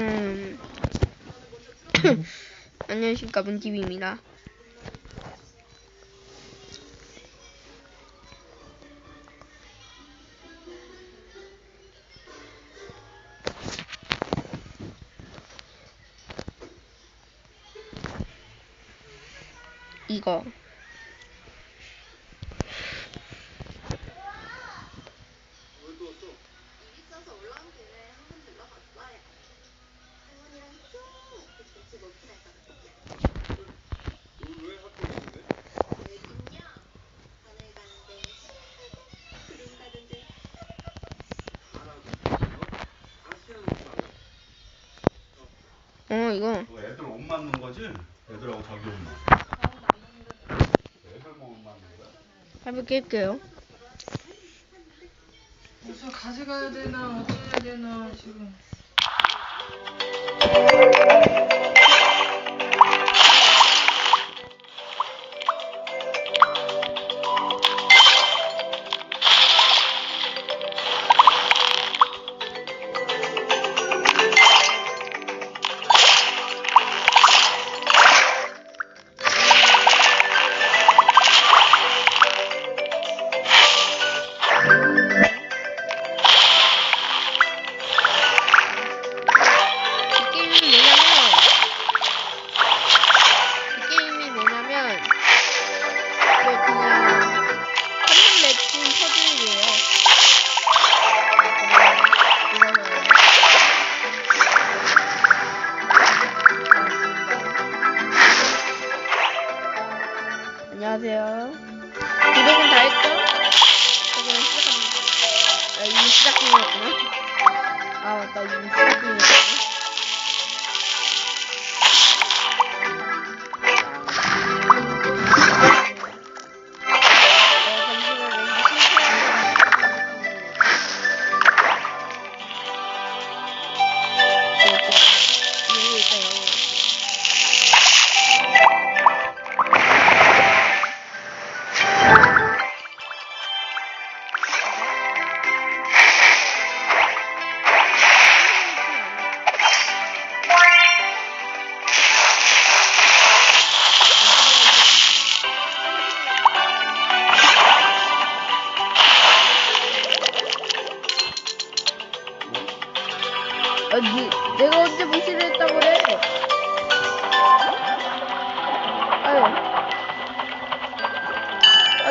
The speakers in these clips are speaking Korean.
음. 안녕하십니까 문티비입니다. 이거 이거 이거 애들 옷 맞는 거지? 애들하고 자기 옷 맞. 애들 뭐옷 맞는 거야? 발표 깰게요 무슨 가져가야 되나 어쩌야 되나 지금.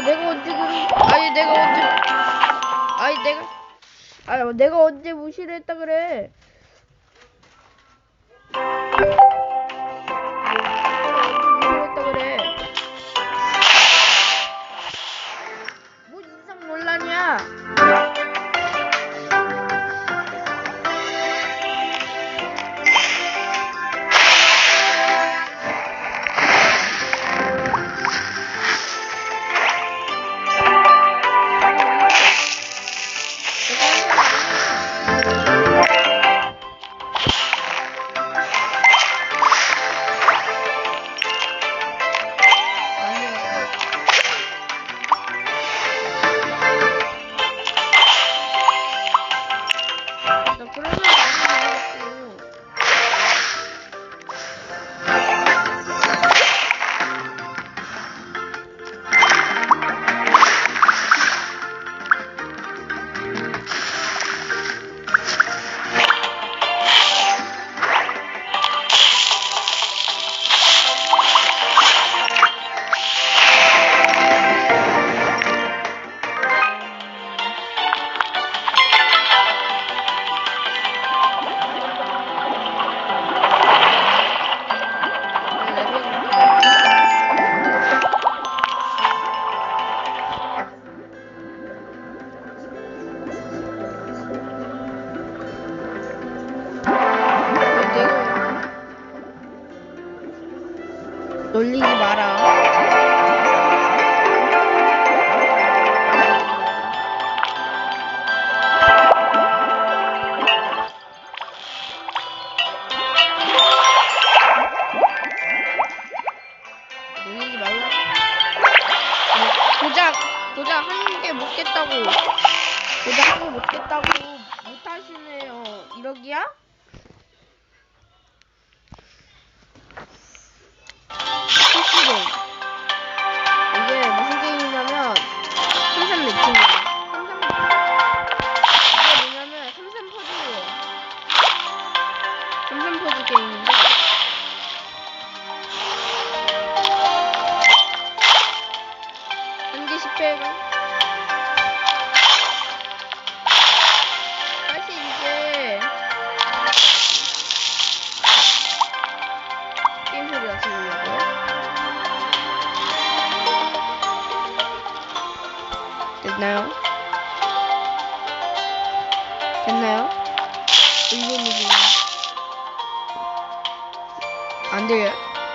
내가 언제 그런 아니 내가 언제 아니 내가 아니 내가 언제 무시를 했다 그래?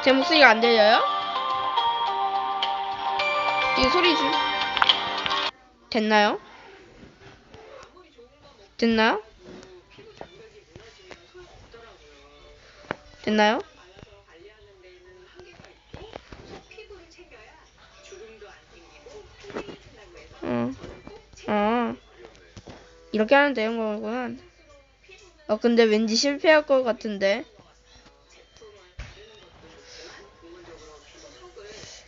제 목소리가 안 들려요? 이 소리 좀 됐나요? 됐나요? 됐나요? 응. 어. 이렇게 하면 되는 거구나. 어, 근데 왠지 실패할 것 같은데.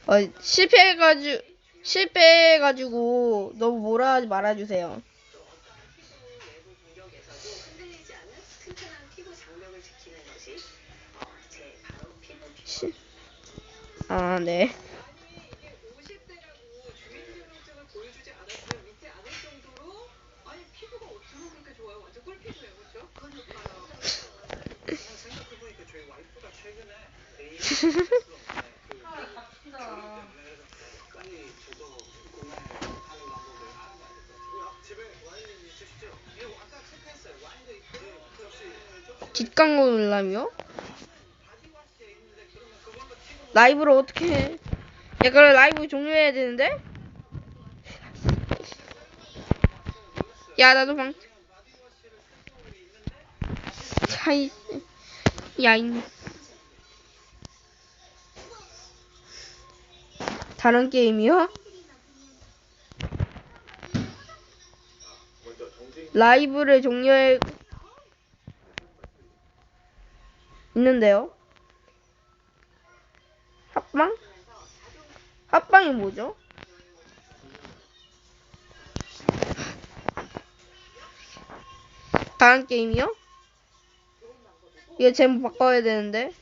어, 실패해가지고, 실패해가지고, 너무 뭐라 하지 말아주세요. 또 어떠 뒷광고 튀고 라이브를 어떻게 해? 야, 그럼 라이브 종료해야 되는데? 야, 나도 방, 차, 이, 야, 이. 다른 게임이요? 라이브를 종료해 있는데요. 합방? 합방이 뭐죠? 다른 게임이요? 이거 제목 바꿔야 되는데.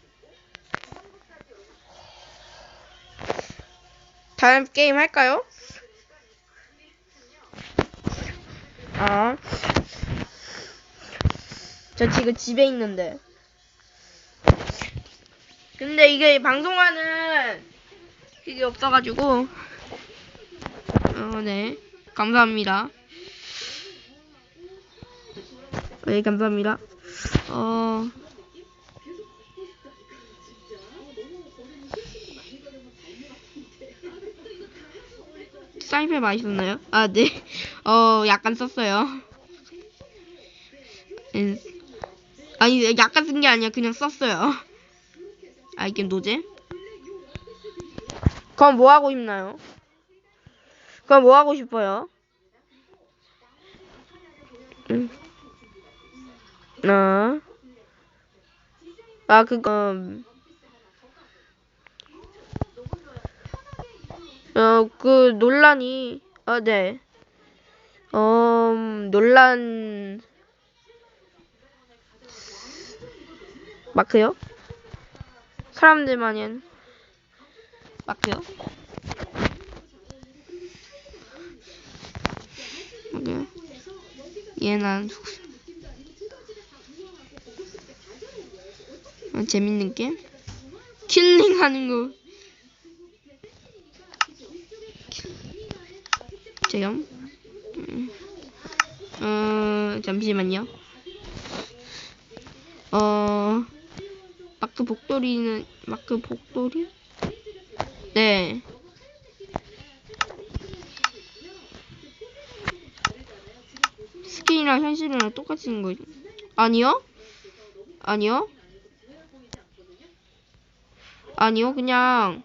다른 게임 할까요? 아. 저 지금 집에 있는데. 근데 이게 방송하는 그게 없어가지고. 어, 네. 감사합니다. 네, 감사합니다. 어. 사이펜 많이 썼나요? 아, 네. 어, 약간 썼어요. 음. 아니, 약간 쓴 게 아니라 그냥 썼어요. 아, 이게 노제? 그럼 뭐 하고 싶나요? 그럼 뭐 하고 싶어요? 음. 아. 아, 그거. 어, 그 논란이 아, 네. 어, 음, 논란 마크요? 사람들만이 한 마크요? 마크요? 얘는 안 재밌는 게임? 킬링 하는 거. 제형. 음. 어, 잠시만요. 어, 마크 복돌이는, 마크 복돌이? 네. 스킨이랑 현실이랑 똑같이 는 거죠? 아니요? 아니요? 아니요, 그냥.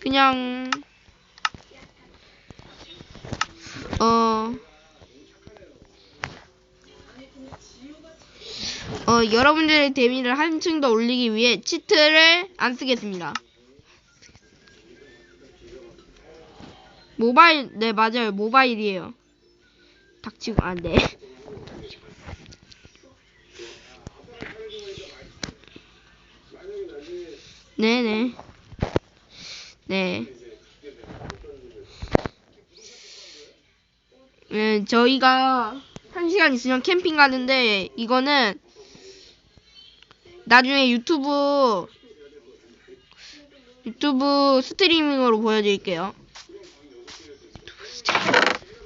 그냥 어, 어 여러분들의 데미를 한층 더 올리기 위해 치트를 안 쓰겠습니다. 모바일 네 맞아요 모바일이에요. 닥치고 아 네. 네네. 네. 네, 저희가 한 시간 있으면 캠핑 가는데 이거는 나중에 유튜브 유튜브 스트리밍으로 보여드릴게요.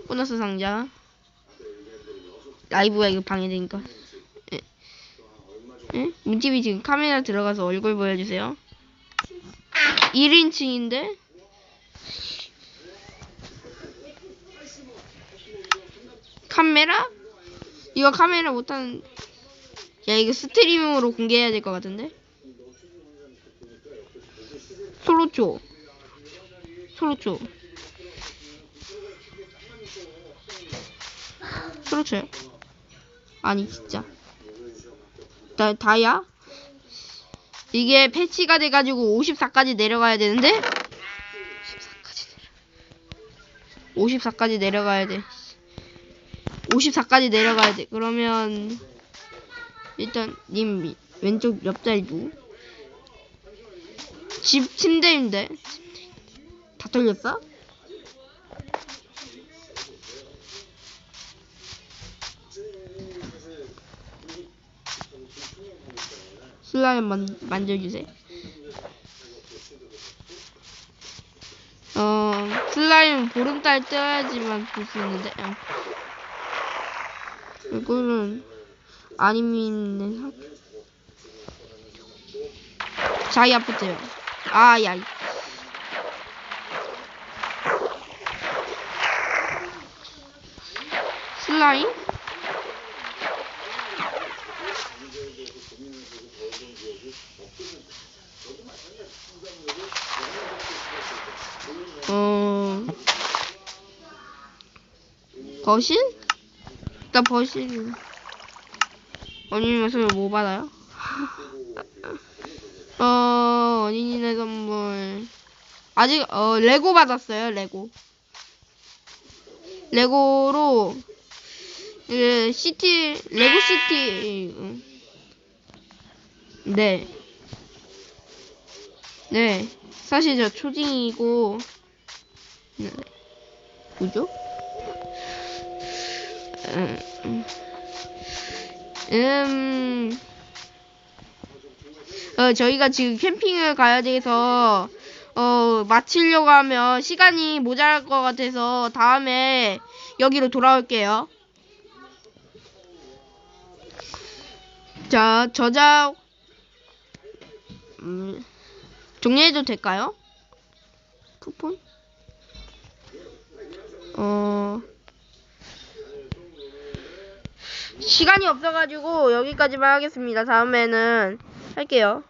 보너스 상자. 라이브가 이거 방해되니까. 예. 예? 문TV 지금 카메라 들어가서 얼굴 보여주세요. 1인칭인데? 카메라? 이거 카메라 못하는. 야, 이거 스트리밍으로 공개해야 될 것 같은데? 솔로초. 솔로초. 솔로초요? 아니, 진짜. 다, 다야? 이게 패치가 돼가지고 54까지 내려가야 되는데 54까지 내려 54까지 내려가야 돼 54까지 내려가야 돼 그러면 일단 님 왼쪽 옆자리 누구? 집 침대인데 다 털렸어? 슬라임 만, 만져주세요. 어, 슬라임 보름달 떠야지만 볼 수 있는데, 어. 이거는, 아니면, 학- 자이 아프트요. 아, 야. 이- 슬라임? 어 거실? 나 거실 어린이날 선물 뭐 받아요? 어 어린이날 선물 아직 어 레고 받았어요 레고 레고로 그 시티 레고 시티 응. 네. 네. 사실 저 초딩이고 네. 뭐죠? 음, 음. 음. 어, 저희가 지금 캠핑을 가야 돼서 어, 마치려고 하면 시간이 모자랄 것 같아서 다음에 여기로 돌아올게요. 자, 저작 음, 종료해도 될까요? 쿠폰? 어 시간이 없어가지고 여기까지만 하겠습니다. 다음에는 할게요.